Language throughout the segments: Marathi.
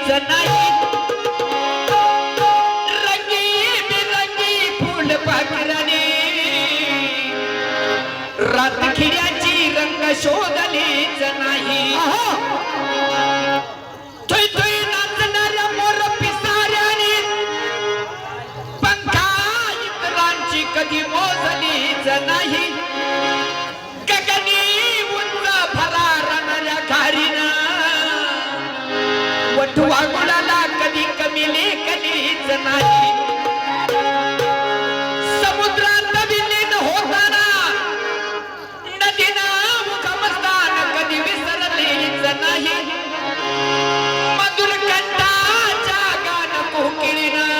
कोणीच नाही रंगी बिरंगी फुल पाखराने. रातखिड्याची रंग शोधलीच नाही. वटुवा गुणाला कधी कमी लेखलीच नाही. समुद्रात विलीन होताना नदीनं मुखमस्तान कधी विसरलीच नाही. मधुर कंठाच्या गान कोकिळीनं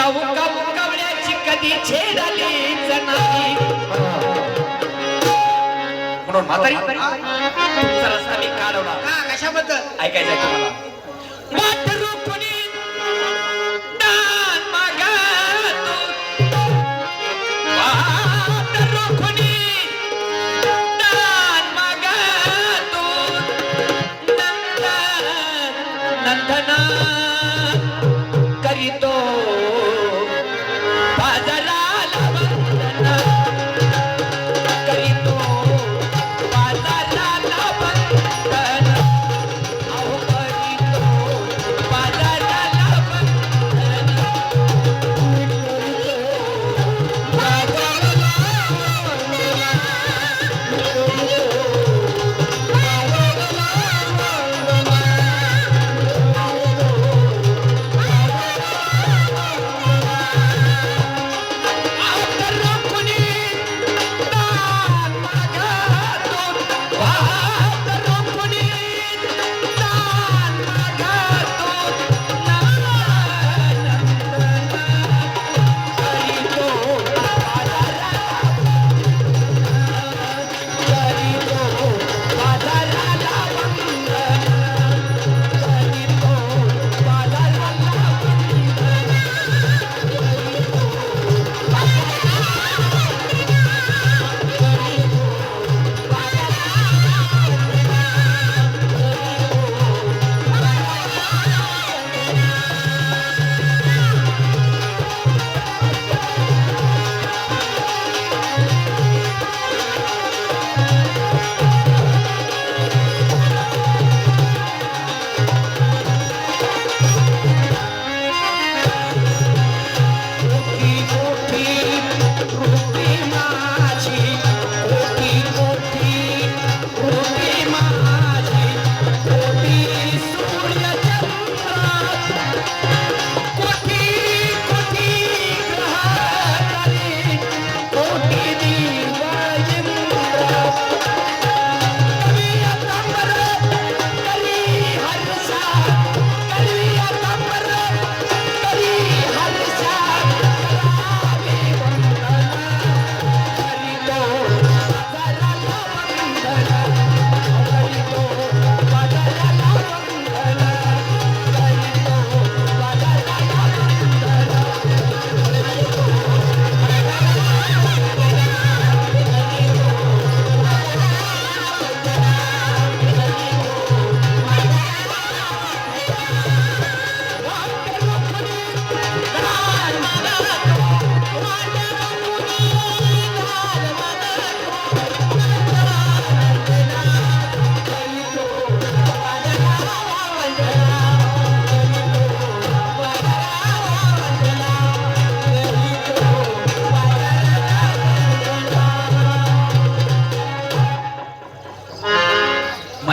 कवू कवू कवळ्याची कधी छेडलीच नाही. म्हणून म्हातारी तुमचा रस्ता मी काढवला का कशाबद्दल ऐकायचंय तुम्हाला. वाट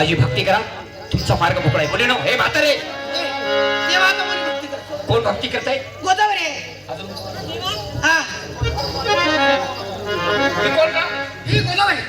माझी भक्ती करा. तुमचा मार्ग मोकळा आहे. बोले ना हे म्हातारे. कोणी भक्ती करतो? कोण भक्ती करताय? गोदावरी. अजून? हा. हे कोण का? ही गोदावरी.